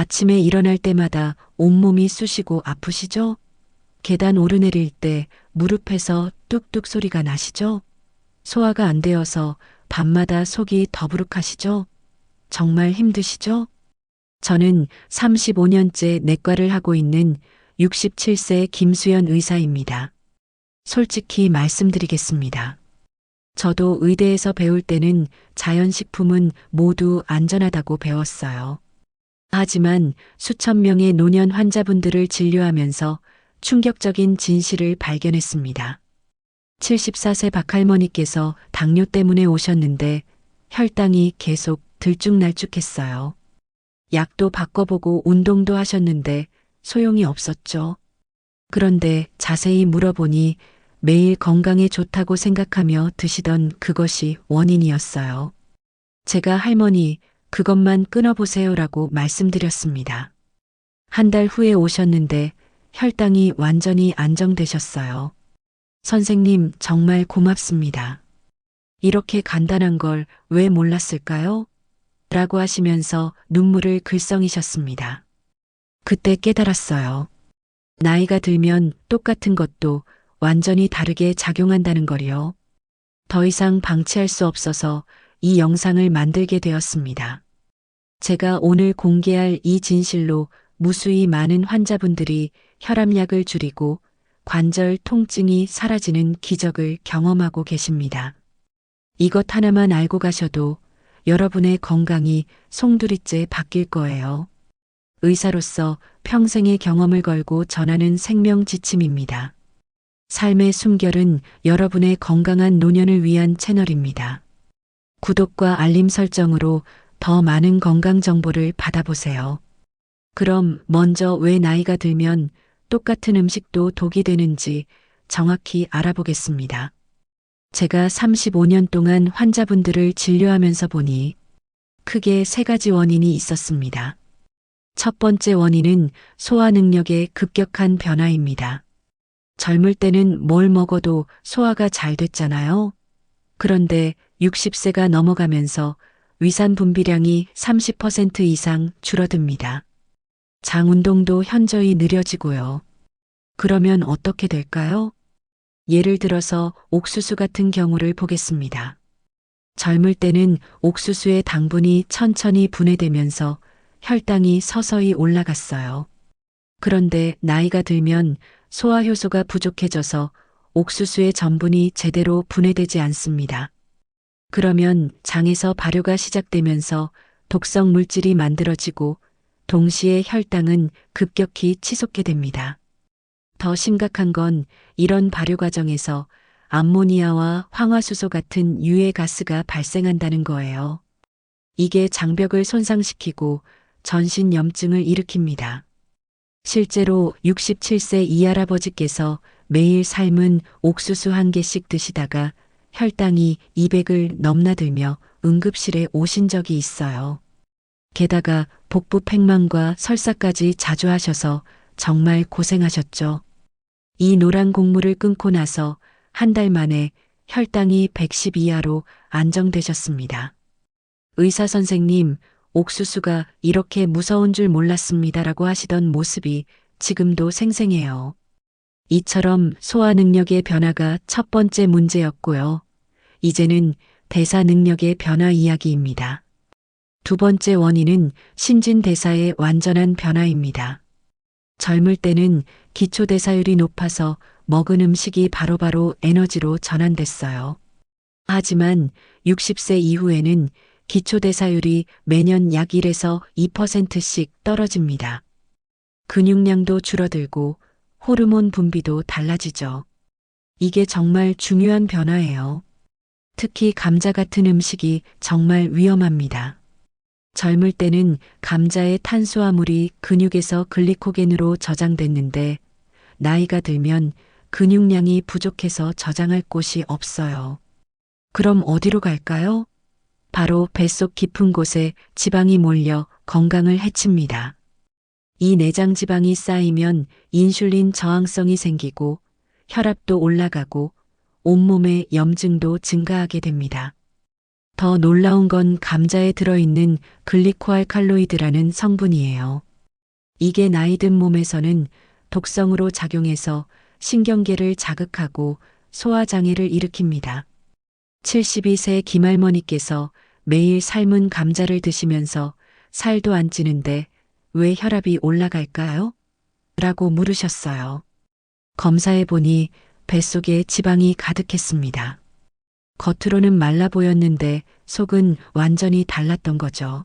아침에 일어날 때마다 온몸이 쑤시고 아프시죠? 계단 오르내릴 때 무릎에서 뚝뚝 소리가 나시죠? 소화가 안 되어서 밤마다 속이 더부룩하시죠? 정말 힘드시죠? 저는 35년째 내과를 하고 있는 67세 김수연 의사입니다. 솔직히 말씀드리겠습니다. 저도 의대에서 배울 때는 자연식품은 모두 안전하다고 배웠어요. 하지만 수천 명의 노년 환자분들을 진료하면서 충격적인 진실을 발견했습니다. 74세 박할머니께서 당뇨 때문에 오셨는데 혈당이 계속 들쭉날쭉했어요. 약도 바꿔보고 운동도 하셨는데 소용이 없었죠. 그런데 자세히 물어보니 매일 건강에 좋다고 생각하며 드시던 그것이 원인이었어요. 제가 할머니, 그것만 끊어보세요라고 말씀드렸습니다. 한 달 후에 오셨는데 혈당이 완전히 안정되셨어요. 선생님, 정말 고맙습니다. 이렇게 간단한 걸 왜 몰랐을까요? 라고 하시면서 눈물을 글썽이셨습니다. 그때 깨달았어요. 나이가 들면 똑같은 것도 완전히 다르게 작용한다는 걸요. 더 이상 방치할 수 없어서 이 영상을 만들게 되었습니다. 제가 오늘 공개할 이 진실로 무수히 많은 환자분들이 혈압약을 줄이고 관절 통증이 사라지는 기적을 경험하고 계십니다. 이것 하나만 알고 가셔도 여러분의 건강이 송두리째 바뀔 거예요. 의사로서 평생의 경험을 걸고 전하는 생명 지침입니다. 삶의 숨결은 여러분의 건강한 노년을 위한 채널입니다. 구독과 알림 설정으로 더 많은 건강 정보를 받아보세요. 그럼 먼저 왜 나이가 들면 똑같은 음식도 독이 되는지 정확히 알아보겠습니다. 제가 35년 동안 환자분들을 진료하면서 보니 크게 세 가지 원인이 있었습니다. 첫 번째 원인은 소화 능력의 급격한 변화입니다. 젊을 때는 뭘 먹어도 소화가 잘 됐잖아요. 그런데 60세가 넘어가면서 위산 분비량이 30% 이상 줄어듭니다. 장 운동도 현저히 느려지고요. 그러면 어떻게 될까요? 예를 들어서 옥수수 같은 경우를 보겠습니다. 젊을 때는 옥수수의 당분이 천천히 분해되면서 혈당이 서서히 올라갔어요. 그런데 나이가 들면 소화 효소가 부족해져서 옥수수의 전분이 제대로 분해되지 않습니다. 그러면 장에서 발효가 시작되면서 독성 물질이 만들어지고 동시에 혈당은 급격히 치솟게 됩니다. 더 심각한 건 이런 발효 과정에서 암모니아와 황화수소 같은 유해 가스가 발생한다는 거예요. 이게 장벽을 손상시키고 전신 염증을 일으킵니다. 실제로 67세 이 할아버지께서 매일 삶은 옥수수 한 개씩 드시다가 혈당이 200을 넘나들며 응급실에 오신 적이 있어요. 게다가 복부 팽만과 설사까지 자주 하셔서 정말 고생하셨죠. 이 노란 곡물을 끊고 나서 한 달 만에 혈당이 110 이하로 안정되셨습니다. 의사 선생님, 옥수수가 이렇게 무서운 줄 몰랐습니다라고 하시던 모습이 지금도 생생해요. 이처럼 소화 능력의 변화가 첫 번째 문제였고요. 이제는 대사 능력의 변화 이야기입니다. 두 번째 원인은 신진대사의 완전한 변화입니다. 젊을 때는 기초대사율이 높아서 먹은 음식이 바로바로 에너지로 전환됐어요. 하지만 60세 이후에는 기초대사율이 매년 약 1에서 2%씩 떨어집니다. 근육량도 줄어들고 호르몬 분비도 달라지죠. 이게 정말 중요한 변화예요. 특히 감자 같은 음식이 정말 위험합니다. 젊을 때는 감자의 탄수화물이 근육에서 글리코겐으로 저장됐는데 나이가 들면 근육량이 부족해서 저장할 곳이 없어요. 그럼 어디로 갈까요? 바로 뱃속 깊은 곳에 지방이 몰려 건강을 해칩니다. 이 내장 지방이 쌓이면 인슐린 저항성이 생기고 혈압도 올라가고 온몸의 염증도 증가하게 됩니다. 더 놀라운 건 감자에 들어있는 글리코알칼로이드라는 성분이에요. 이게 나이 든 몸에서는 독성으로 작용해서 신경계를 자극하고 소화장애를 일으킵니다. 72세 김할머니께서 매일 삶은 감자를 드시면서 살도 안 찌는데 왜 혈압이 올라갈까요? 라고 물으셨어요. 검사해 보니 뱃속에 지방이 가득했습니다. 겉으로는 말라 보였는데 속은 완전히 달랐던 거죠.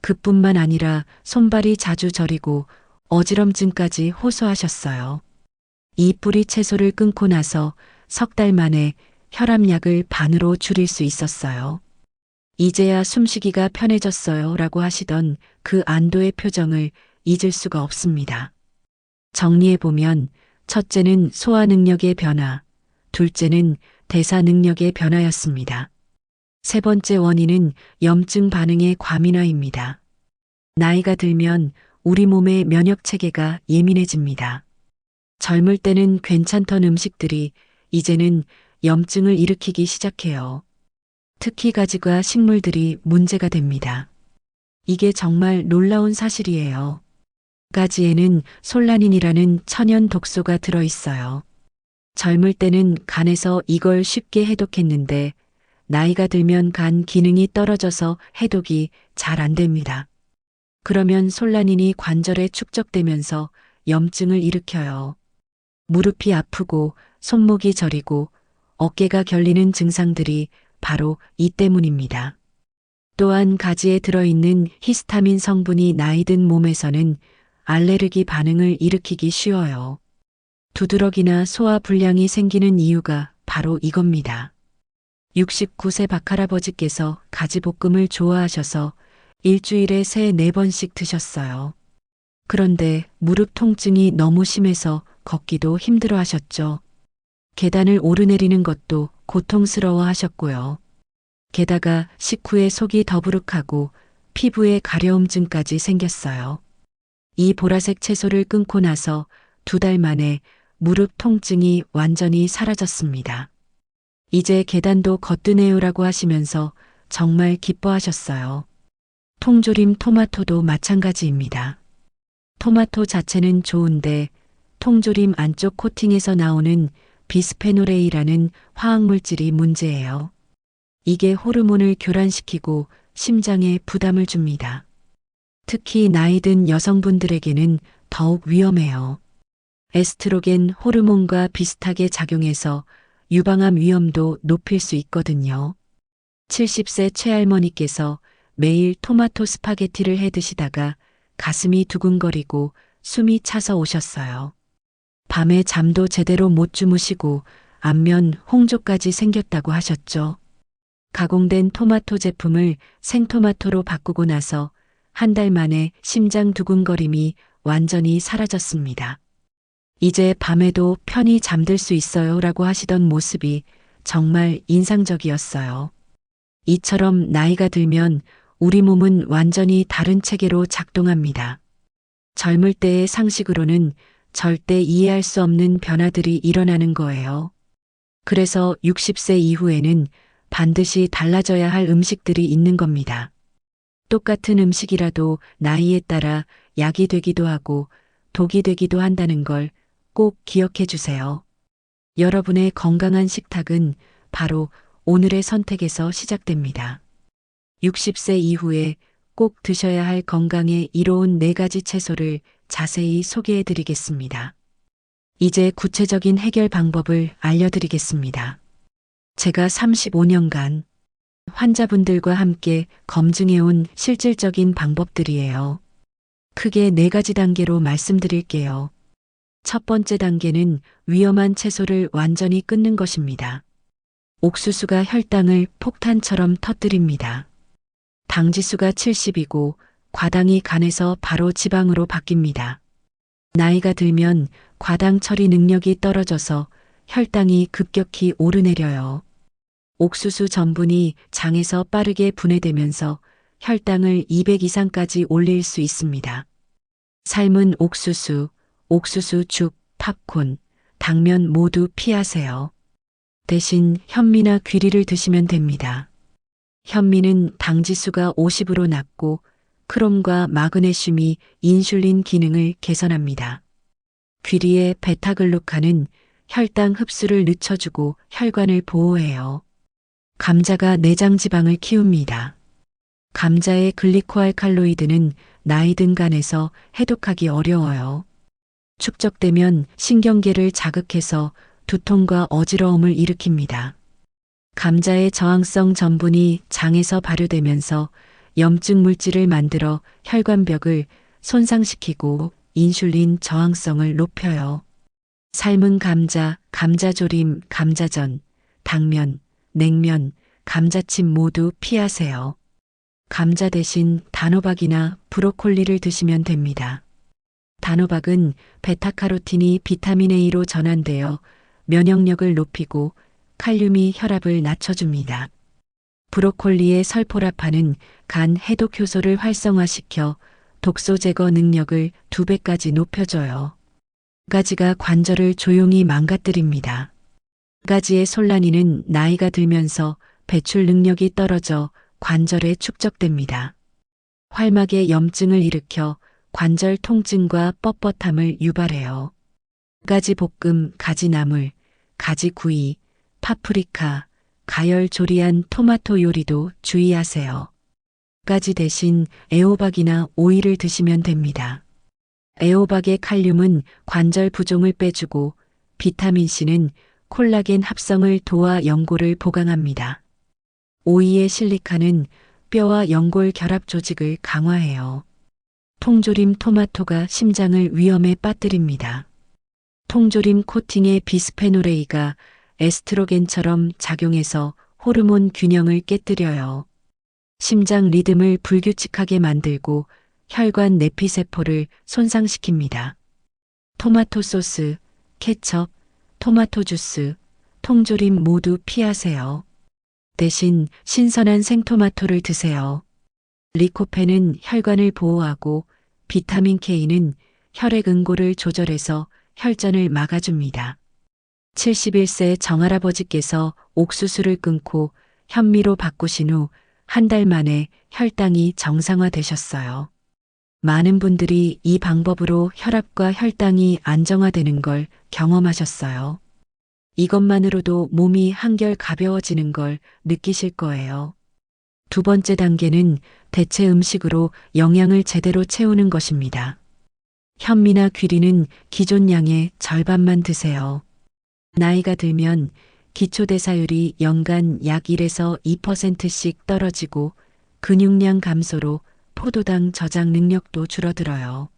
그뿐만 아니라 손발이 자주 저리고 어지럼증까지 호소하셨어요. 이 뿌리 채소를 끊고 나서 석 달 만에 혈압약을 반으로 줄일 수 있었어요. 이제야 숨쉬기가 편해졌어요 라고 하시던 그 안도의 표정을 잊을 수가 없습니다. 정리해보면 첫째는 소화 능력의 변화, 둘째는 대사 능력의 변화였습니다. 세 번째 원인은 염증 반응의 과민화입니다. 나이가 들면 우리 몸의 면역 체계가 예민해집니다. 젊을 때는 괜찮던 음식들이 이제는 염증을 일으키기 시작해요. 특히 가지가 식물들이 문제가 됩니다. 이게 정말 놀라운 사실이에요. 가지에는 솔라닌이라는 천연 독소가 들어 있어요. 젊을 때는 간에서 이걸 쉽게 해독했는데 나이가 들면 간 기능이 떨어져서 해독이 잘 안 됩니다. 그러면 솔라닌이 관절에 축적되면서 염증을 일으켜요. 무릎이 아프고 손목이 저리고 어깨가 결리는 증상들이 바로 이 때문입니다. 또한 가지에 들어있는 히스타민 성분이 나이 든 몸에서는 알레르기 반응을 일으키기 쉬워요. 두드러기나 소화 불량이 생기는 이유가 바로 이겁니다. 69세 박할아버지께서 가지볶음을 좋아하셔서 일주일에 세 네 번씩 드셨어요. 그런데 무릎 통증이 너무 심해서 걷기도 힘들어 하셨죠. 계단을 오르내리는 것도 고통스러워 하셨고요. 게다가 식후에 속이 더부룩하고 피부에 가려움증까지 생겼어요. 이 보라색 채소를 끊고 나서 두 달 만에 무릎 통증이 완전히 사라졌습니다. 이제 계단도 걷드네요라고 하시면서 정말 기뻐하셨어요. 통조림 토마토도 마찬가지입니다. 토마토 자체는 좋은데 통조림 안쪽 코팅에서 나오는 비스페놀A라는 화학물질이 문제예요. 이게 호르몬을 교란시키고 심장에 부담을 줍니다. 특히 나이 든 여성분들에게는 더욱 위험해요. 에스트로겐 호르몬과 비슷하게 작용해서 유방암 위험도 높일 수 있거든요. 70세 최할머니께서 매일 토마토 스파게티를 해 드시다가 가슴이 두근거리고 숨이 차서 오셨어요. 밤에 잠도 제대로 못 주무시고 안면 홍조까지 생겼다고 하셨죠. 가공된 토마토 제품을 생토마토로 바꾸고 나서 한 달 만에 심장 두근거림이 완전히 사라졌습니다. 이제 밤에도 편히 잠들 수 있어요 라고 하시던 모습이 정말 인상적이었어요. 이처럼 나이가 들면 우리 몸은 완전히 다른 체계로 작동합니다. 젊을 때의 상식으로는 절대 이해할 수 없는 변화들이 일어나는 거예요. 그래서 60세 이후에는 반드시 달라져야 할 음식들이 있는 겁니다. 똑같은 음식이라도 나이에 따라 약이 되기도 하고 독이 되기도 한다는 걸 꼭 기억해 주세요. 여러분의 건강한 식탁은 바로 오늘의 선택에서 시작됩니다. 60세 이후에 꼭 드셔야 할 건강에 이로운 네 가지 채소를 자세히 소개해 드리겠습니다. 이제 구체적인 해결 방법을 알려드리겠습니다. 제가 35년간 환자분들과 함께 검증해온 실질적인 방법들이에요. 크게 네 가지 단계로 말씀드릴게요. 첫 번째 단계는 위험한 채소를 완전히 끊는 것입니다. 옥수수가 혈당을 폭탄처럼 터뜨립니다. 당지수가 70이고 과당이 간에서 바로 지방으로 바뀝니다. 나이가 들면 과당 처리 능력이 떨어져서 혈당이 급격히 오르내려요. 옥수수 전분이 장에서 빠르게 분해되면서 혈당을 200 이상까지 올릴 수 있습니다. 삶은 옥수수, 옥수수 죽, 팝콘, 당면 모두 피하세요. 대신 현미나 귀리를 드시면 됩니다. 현미는 당지수가 50으로 낮고 크롬과 마그네슘이 인슐린 기능을 개선합니다. 귀리의 베타글루칸은 혈당 흡수를 늦춰주고 혈관을 보호해요. 감자가 내장 지방을 키웁니다. 감자의 글리코알칼로이드는 나이 든 간에서 해독하기 어려워요. 축적되면 신경계를 자극해서 두통과 어지러움을 일으킵니다. 감자의 저항성 전분이 장에서 발효되면서 염증 물질을 만들어 혈관벽을 손상시키고 인슐린 저항성을 높여요. 삶은 감자, 감자조림, 감자전, 당면, 냉면, 감자칩 모두 피하세요. 감자 대신 단호박이나 브로콜리를 드시면 됩니다. 단호박은 베타카로틴이 비타민 A로 전환되어 면역력을 높이고 칼륨이 혈압을 낮춰줍니다. 브로콜리의 설포라파는 간 해독 효소를 활성화시켜 독소 제거 능력을 두 배까지 높여줘요. 가지가 관절을 조용히 망가뜨립니다. 가지의 솔라닌은 나이가 들면서 배출 능력이 떨어져 관절에 축적됩니다. 활막에 염증을 일으켜 관절 통증과 뻣뻣함을 유발해요. 가지 볶음, 가지 나물, 가지 구이, 파프리카, 가열 조리한 토마토 요리도 주의하세요. 가지 대신 애호박이나 오이를 드시면 됩니다. 애호박의 칼륨은 관절 부종을 빼주고 비타민C는 콜라겐 합성을 도와 연골을 보강합니다. 오이의 실리카는 뼈와 연골 결합 조직을 강화해요. 통조림 토마토가 심장을 위험에 빠뜨립니다. 통조림 코팅의 비스페놀 A가 에스트로겐처럼 작용해서 호르몬 균형을 깨뜨려요. 심장 리듬을 불규칙하게 만들고 혈관 내피세포를 손상시킵니다. 토마토 소스, 케첩, 토마토 주스, 통조림 모두 피하세요. 대신 신선한 생토마토를 드세요. 리코펜은 혈관을 보호하고 비타민 K는 혈액 응고를 조절해서 혈전을 막아줍니다. 71세 정할아버지께서 옥수수를 끊고 현미로 바꾸신 후 한 달 만에 혈당이 정상화되셨어요. 많은 분들이 이 방법으로 혈압과 혈당이 안정화되는 걸 경험하셨어요. 이것만으로도 몸이 한결 가벼워지는 걸 느끼실 거예요. 두 번째 단계는 대체 음식으로 영양을 제대로 채우는 것입니다. 현미나 귀리는 기존 양의 절반만 드세요. 나이가 들면 기초대사율이 연간 약 1에서 2%씩 떨어지고 근육량 감소로 포도당 저장 능력도 줄어들어요.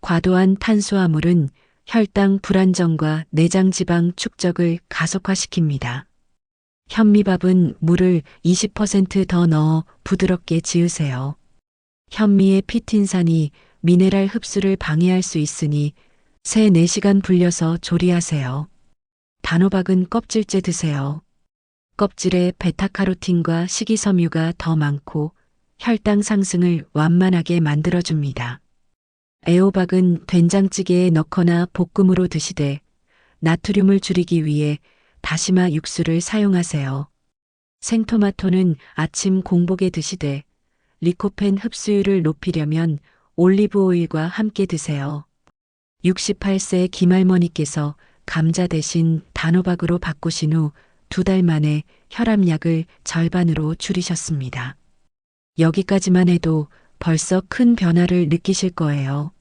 과도한 탄수화물은 혈당 불안정과 내장 지방 축적을 가속화시킵니다. 현미밥은 물을 20%더 넣어 부드럽게 지으세요. 현미의 피틴산이 미네랄 흡수를 방해할 수 있으니 3, 4시간 불려서 조리하세요. 단호박은 껍질째 드세요. 껍질에 베타카로틴과 식이섬유가 더 많고 혈당 상승을 완만하게 만들어줍니다. 애호박은 된장찌개에 넣거나 볶음으로 드시되 나트륨을 줄이기 위해 다시마 육수를 사용하세요. 생토마토는 아침 공복에 드시되 리코펜 흡수율을 높이려면 올리브 오일과 함께 드세요. 68세 김할머니께서 감자 대신 단호박으로 바꾸신 후 두 달 만에 혈압약을 절반으로 줄이셨습니다. 여기까지만 해도 벌써 큰 변화를 느끼실 거예요.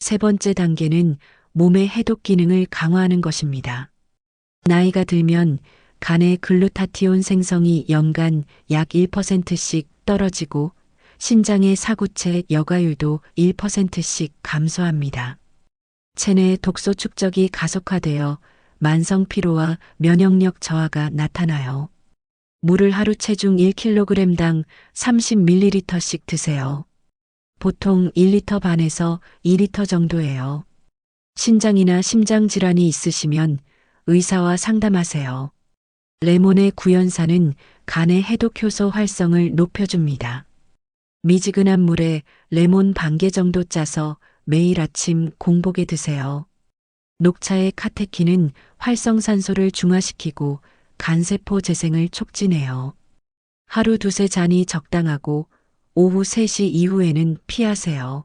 세 번째 단계는 몸의 해독 기능을 강화하는 것입니다. 나이가 들면 간의 글루타티온 생성이 연간 약 1%씩 떨어지고 신장의 사구체 여과율도 1%씩 감소합니다. 체내 독소 축적이 가속화되어 만성 피로와 면역력 저하가 나타나요. 물을 하루 체중 1kg당 30ml씩 드세요. 보통 1리터 반에서 2리터 정도예요. 신장이나 심장 질환이 있으시면 의사와 상담하세요. 레몬의 구연산은 간의 해독 효소 활성을 높여줍니다. 미지근한 물에 레몬 반 개 정도 짜서 매일 아침 공복에 드세요. 녹차의 카테킨은 활성산소를 중화시키고 간세포 재생을 촉진해요. 하루 두세 잔이 적당하고 오후 3시 이후에는 피하세요.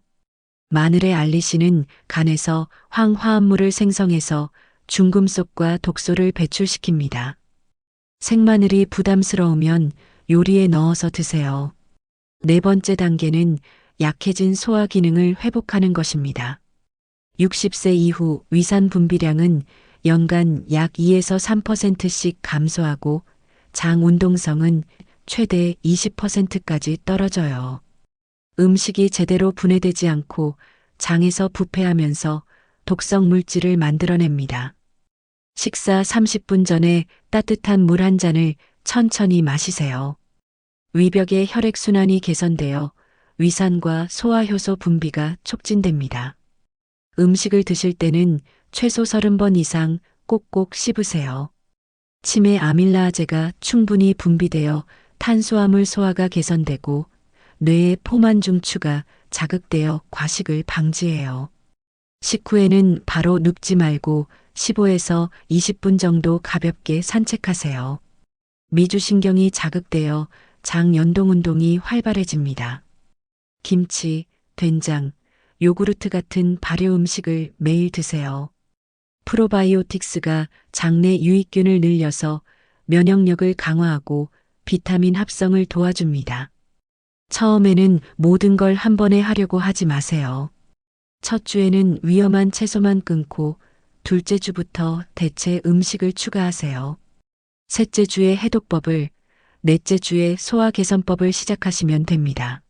마늘의 알리신은 간에서 황화합물을 생성해서 중금속과 독소를 배출시킵니다. 생마늘이 부담스러우면 요리에 넣어서 드세요. 네 번째 단계는 약해진 소화 기능을 회복하는 것입니다. 60세 이후 위산 분비량은 연간 약 2에서 3%씩 감소하고 장 운동성은 최대 20%까지 떨어져요. 음식이 제대로 분해되지 않고 장에서 부패하면서 독성 물질을 만들어냅니다. 식사 30분 전에 따뜻한 물 한 잔을 천천히 마시세요. 위벽의 혈액순환이 개선되어 위산과 소화효소 분비가 촉진됩니다. 음식을 드실 때는 최소 30번 이상 꼭꼭 씹으세요. 침의 아밀라아제가 충분히 분비되어 탄수화물 소화가 개선되고 뇌의 포만 중추가 자극되어 과식을 방지해요. 식후에는 바로 눕지 말고 15에서 20분 정도 가볍게 산책하세요. 미주신경이 자극되어 장 연동 운동이 활발해집니다. 김치, 된장, 요구르트 같은 발효 음식을 매일 드세요. 프로바이오틱스가 장내 유익균을 늘려서 면역력을 강화하고 비타민 합성을 도와줍니다. 처음에는 모든 걸 한 번에 하려고 하지 마세요. 첫 주에는 위험한 채소만 끊고 둘째 주부터 대체 음식을 추가하세요. 셋째 주에 해독법을, 넷째 주에 소화 개선법을 시작하시면 됩니다.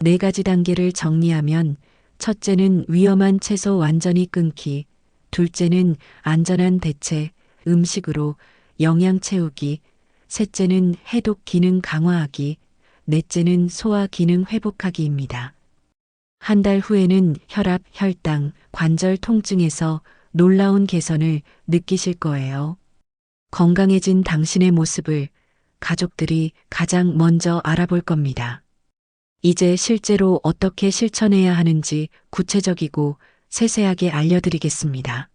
네 가지 단계를 정리하면 첫째는 위험한 채소 완전히 끊기, 둘째는 안전한 대체, 음식으로 영양 채우기, 셋째는 해독 기능 강화하기, 넷째는 소화 기능 회복하기입니다. 한 달 후에는 혈압, 혈당, 관절 통증에서 놀라운 개선을 느끼실 거예요. 건강해진 당신의 모습을 가족들이 가장 먼저 알아볼 겁니다. 이제 실제로 어떻게 실천해야 하는지 구체적이고 세세하게 알려드리겠습니다.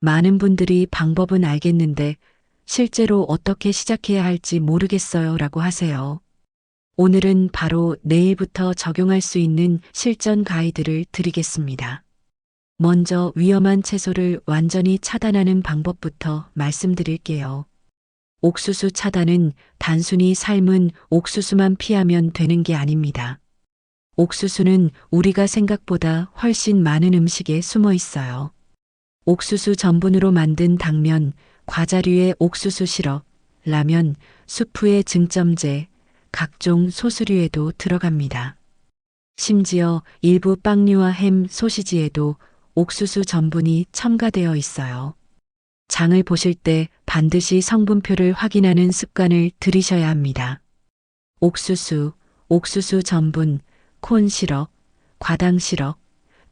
많은 분들이 방법은 알겠는데 실제로 어떻게 시작해야 할지 모르겠어요 라고 하세요. 오늘은 바로 내일부터 적용할 수 있는 실전 가이드를 드리겠습니다. 먼저 위험한 채소를 완전히 차단하는 방법부터 말씀드릴게요. 옥수수 차단은 단순히 삶은 옥수수만 피하면 되는 게 아닙니다. 옥수수는 우리가 생각보다 훨씬 많은 음식에 숨어 있어요. 옥수수 전분으로 만든 당면, 과자류의 옥수수 시럽, 라면, 수프의 증점제, 각종 소스류에도 들어갑니다. 심지어 일부 빵류와 햄, 소시지에도 옥수수 전분이 첨가되어 있어요. 장을 보실 때 반드시 성분표를 확인하는 습관을 들이셔야 합니다. 옥수수, 옥수수 전분, 콘 시럽, 과당 시럽,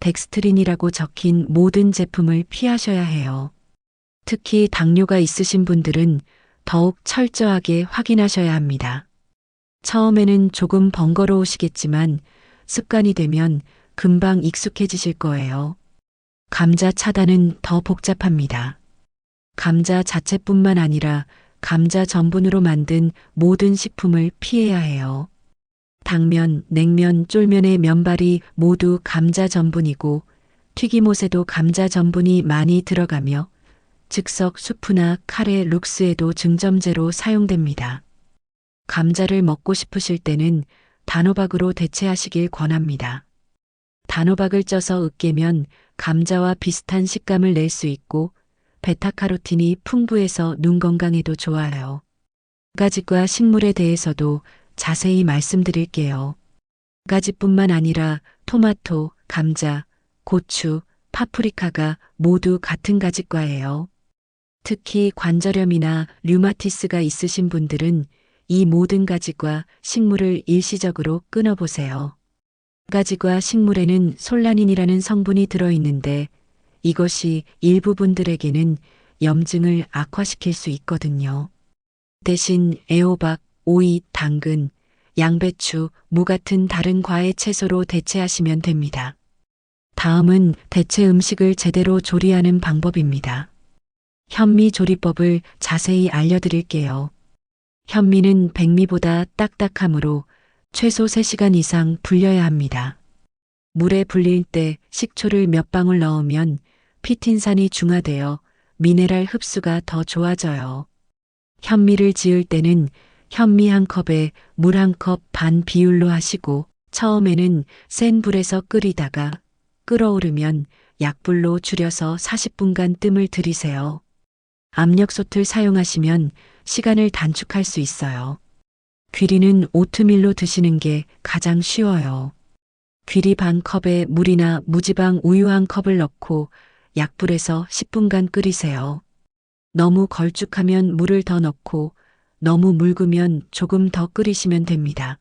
덱스트린이라고 적힌 모든 제품을 피하셔야 해요. 특히 당뇨가 있으신 분들은 더욱 철저하게 확인하셔야 합니다. 처음에는 조금 번거로우시겠지만 습관이 되면 금방 익숙해지실 거예요. 감자 차단은 더 복잡합니다. 감자 자체뿐만 아니라 감자 전분으로 만든 모든 식품을 피해야 해요. 당면, 냉면, 쫄면의 면발이 모두 감자 전분이고 튀김옷에도 감자 전분이 많이 들어가며 즉석 수프나 카레 룩스에도 증점제로 사용됩니다. 감자를 먹고 싶으실 때는 단호박으로 대체하시길 권합니다. 단호박을 쪄서 으깨면 감자와 비슷한 식감을 낼 수 있고 베타카로틴이 풍부해서 눈 건강에도 좋아요. 가지과 식물에 대해서도 자세히 말씀드릴게요. 가지뿐만 아니라 토마토, 감자, 고추, 파프리카가 모두 같은 가지과예요. 특히 관절염이나 류마티스가 있으신 분들은 이 모든 가지과 식물을 일시적으로 끊어보세요. 가지과 식물에는 솔라닌이라는 성분이 들어있는데 이것이 일부 분들에게는 염증을 악화시킬 수 있거든요. 대신 애호박, 오이, 당근, 양배추, 무 같은 다른 과의 채소로 대체하시면 됩니다. 다음은 대체 음식을 제대로 조리하는 방법입니다. 현미 조리법을 자세히 알려드릴게요. 현미는 백미보다 딱딱하므로 최소 3시간 이상 불려야 합니다. 물에 불릴 때 식초를 몇 방울 넣으면 피틴산이 중화되어 미네랄 흡수가 더 좋아져요. 현미를 지을 때는 현미 한 컵에 물 한 컵 반 비율로 하시고 처음에는 센 불에서 끓이다가 끓어오르면 약불로 줄여서 40분간 뜸을 들이세요. 압력솥을 사용하시면 시간을 단축할 수 있어요. 귀리는 오트밀로 드시는 게 가장 쉬워요. 귀리 반 컵에 물이나 무지방 우유 한 컵을 넣고 약불에서 10분간 끓이세요. 너무 걸쭉하면 물을 더 넣고 너무 묽으면 조금 더 끓이시면 됩니다.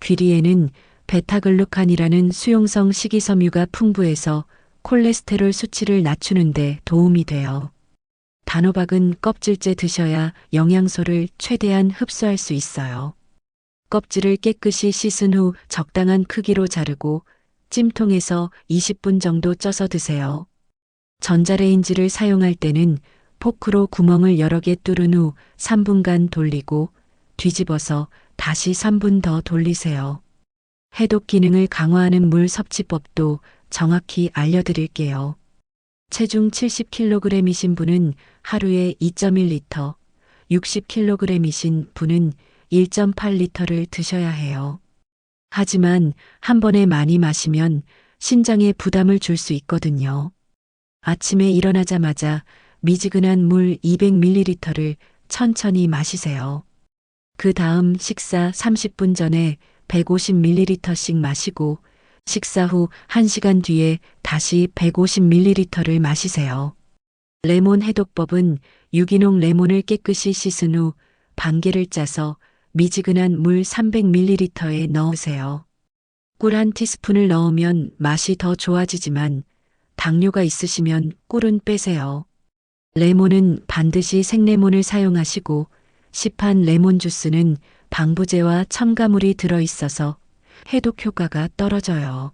귀리에는 베타글루칸이라는 수용성 식이섬유가 풍부해서 콜레스테롤 수치를 낮추는데 도움이 돼요. 단호박은 껍질째 드셔야 영양소를 최대한 흡수할 수 있어요. 껍질을 깨끗이 씻은 후 적당한 크기로 자르고 찜통에서 20분 정도 쪄서 드세요. 전자레인지를 사용할 때는 포크로 구멍을 여러 개 뚫은 후 3분간 돌리고 뒤집어서 다시 3분 더 돌리세요. 해독 기능을 강화하는 물 섭취법도 정확히 알려드릴게요. 체중 70kg이신 분은 하루에 2.1리터, 60kg이신 분은 1.8리터를 드셔야 해요. 하지만 한 번에 많이 마시면 신장에 부담을 줄 수 있거든요. 아침에 일어나자마자 미지근한 물 200ml를 천천히 마시세요. 그 다음 식사 30분 전에 150ml씩 마시고 식사 후 1시간 뒤에 다시 150ml를 마시세요. 레몬 해독법은 유기농 레몬을 깨끗이 씻은 후 반개를 짜서 미지근한 물 300ml에 넣으세요. 꿀 한 티스푼을 넣으면 맛이 더 좋아지지만 당뇨가 있으시면 꿀은 빼세요. 레몬은 반드시 생레몬을 사용하시고 시판 레몬 주스는 방부제와 첨가물이 들어있어서 해독 효과가 떨어져요.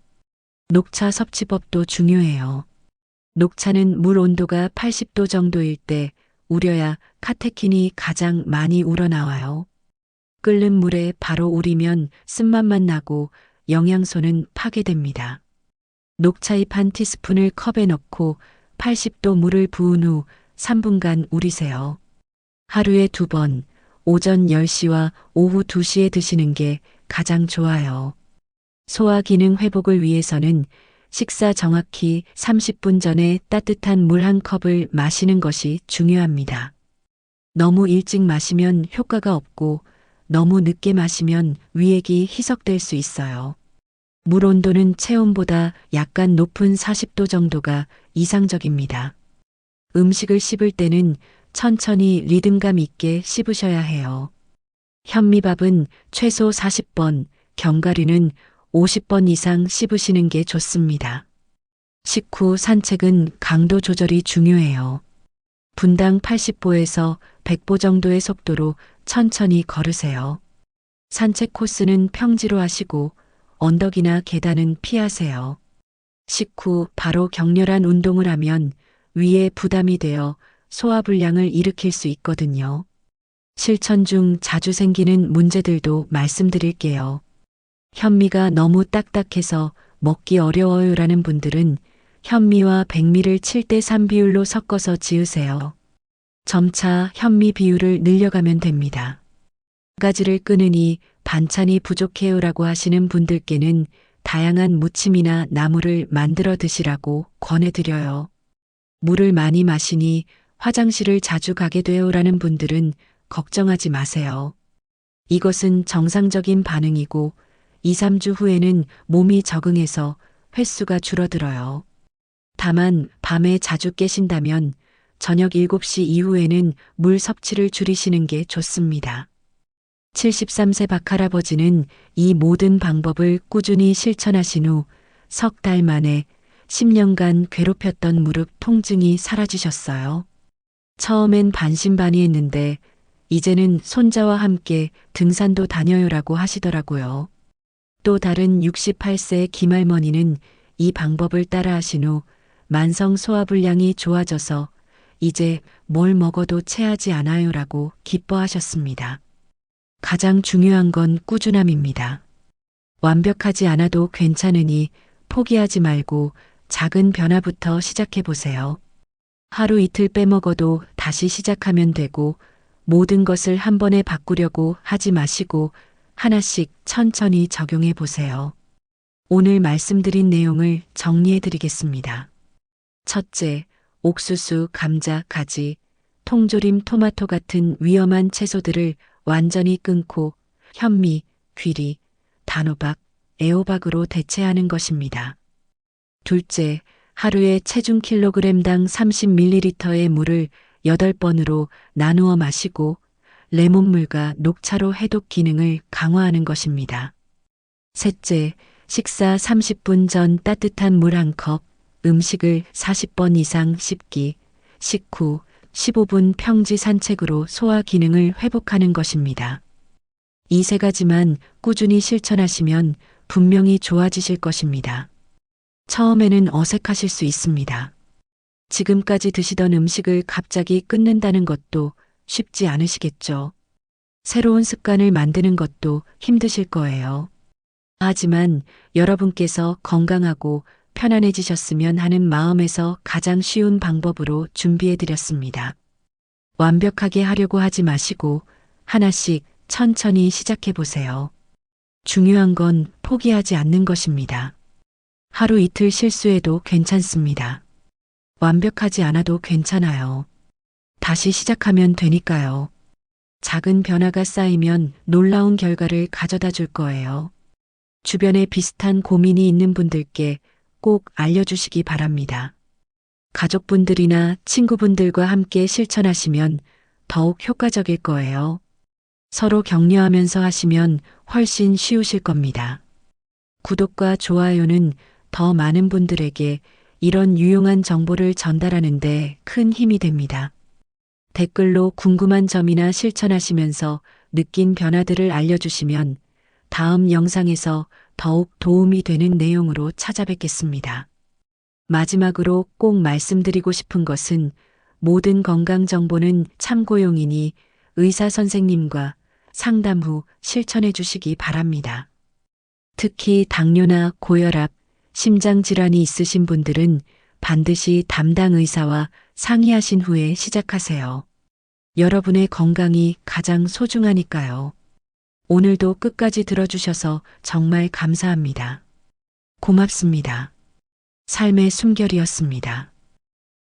녹차 섭취법도 중요해요. 녹차는 물 온도가 80도 정도일 때 우려야 카테킨이 가장 많이 우러나와요. 끓는 물에 바로 우리면 쓴맛만 나고 영양소는 파괴됩니다. 녹차잎 한 티스푼을 컵에 넣고 80도 물을 부은 후 3분간 우리세요. 하루에 두 번, 오전 10시와 오후 2시에 드시는 게 가장 좋아요. 소화 기능 회복을 위해서는 식사 정확히 30분 전에 따뜻한 물 한 컵을 마시는 것이 중요합니다. 너무 일찍 마시면 효과가 없고 너무 늦게 마시면 위액이 희석될 수 있어요. 물 온도는 체온보다 약간 높은 40도 정도가 이상적입니다. 음식을 씹을 때는 천천히 리듬감 있게 씹으셔야 해요. 현미밥은 최소 40번, 견과류는 50번 이상 씹으시는 게 좋습니다. 식후 산책은 강도 조절이 중요해요. 분당 80보에서 100보 정도의 속도로 천천히 걸으세요. 산책 코스는 평지로 하시고 언덕이나 계단은 피하세요. 식후 바로 격렬한 운동을 하면 위에 부담이 되어 소화불량을 일으킬 수 있거든요. 실천 중 자주 생기는 문제들도 말씀드릴게요. 현미가 너무 딱딱해서 먹기 어려워요라는 분들은 현미와 백미를 7대 3 비율로 섞어서 지으세요. 점차 현미 비율을 늘려가면 됩니다. 가지를 끊으니 반찬이 부족해요라고 하시는 분들께는 다양한 무침이나 나물을 만들어 드시라고 권해드려요. 물을 많이 마시니 화장실을 자주 가게 되어라는 분들은 걱정하지 마세요. 이것은 정상적인 반응이고 2, 3주 후에는 몸이 적응해서 횟수가 줄어들어요. 다만 밤에 자주 깨신다면 저녁 7시 이후에는 물 섭취를 줄이시는 게 좋습니다. 73세 박할아버지는 이 모든 방법을 꾸준히 실천하신 후 석 달 만에 10년간 괴롭혔던 무릎 통증이 사라지셨어요. 처음엔 반신반의했는데 이제는 손자와 함께 등산도 다녀요라고 하시더라고요. 또 다른 68세 김할머니는 이 방법을 따라 하신 후 만성 소화불량이 좋아져서 이제 뭘 먹어도 체하지 않아요라고 기뻐하셨습니다. 가장 중요한 건 꾸준함입니다. 완벽하지 않아도 괜찮으니 포기하지 말고 작은 변화부터 시작해 보세요. 하루 이틀 빼먹어도 다시 시작하면 되고 모든 것을 한 번에 바꾸려고 하지 마시고 하나씩 천천히 적용해 보세요. 오늘 말씀드린 내용을 정리해 드리겠습니다. 첫째, 옥수수, 감자, 가지, 통조림, 토마토 같은 위험한 채소들을 완전히 끊고 현미, 귀리, 단호박, 애호박으로 대체하는 것입니다. 둘째, 하루에 체중 킬로그램당 30ml의 물을 8번으로 나누어 마시고 레몬물과 녹차로 해독 기능을 강화하는 것입니다. 셋째, 식사 30분 전 따뜻한 물 한 컵, 음식을 40번 이상 씹기, 식후 15분 평지 산책으로 소화 기능을 회복하는 것입니다. 이 세 가지만 꾸준히 실천하시면 분명히 좋아지실 것입니다. 처음에는 어색하실 수 있습니다. 지금까지 드시던 음식을 갑자기 끊는다는 것도 쉽지 않으시겠죠. 새로운 습관을 만드는 것도 힘드실 거예요. 하지만 여러분께서 건강하고 편안해지셨으면 하는 마음에서 가장 쉬운 방법으로 준비해 드렸습니다. 완벽하게 하려고 하지 마시고 하나씩 천천히 시작해 보세요. 중요한 건 포기하지 않는 것입니다. 하루 이틀 실수해도 괜찮습니다. 완벽하지 않아도 괜찮아요. 다시 시작하면 되니까요. 작은 변화가 쌓이면 놀라운 결과를 가져다 줄 거예요. 주변에 비슷한 고민이 있는 분들께 꼭 알려주시기 바랍니다. 가족분들이나 친구분들과 함께 실천하시면 더욱 효과적일 거예요. 서로 격려하면서 하시면 훨씬 쉬우실 겁니다. 구독과 좋아요는 더 많은 분들에게 이런 유용한 정보를 전달하는데 큰 힘이 됩니다. 댓글로 궁금한 점이나 실천하시면서 느낀 변화들을 알려주시면 다음 영상에서 더욱 도움이 되는 내용으로 찾아뵙겠습니다. 마지막으로 꼭 말씀드리고 싶은 것은 모든 건강 정보는 참고용이니 의사 선생님과 상담 후 실천해 주시기 바랍니다. 특히 당뇨나 고혈압, 심장 질환이 있으신 분들은 반드시 담당 의사와 상의하신 후에 시작하세요. 여러분의 건강이 가장 소중하니까요. 오늘도 끝까지 들어주셔서 정말 감사합니다. 고맙습니다. 삶의 숨결이었습니다.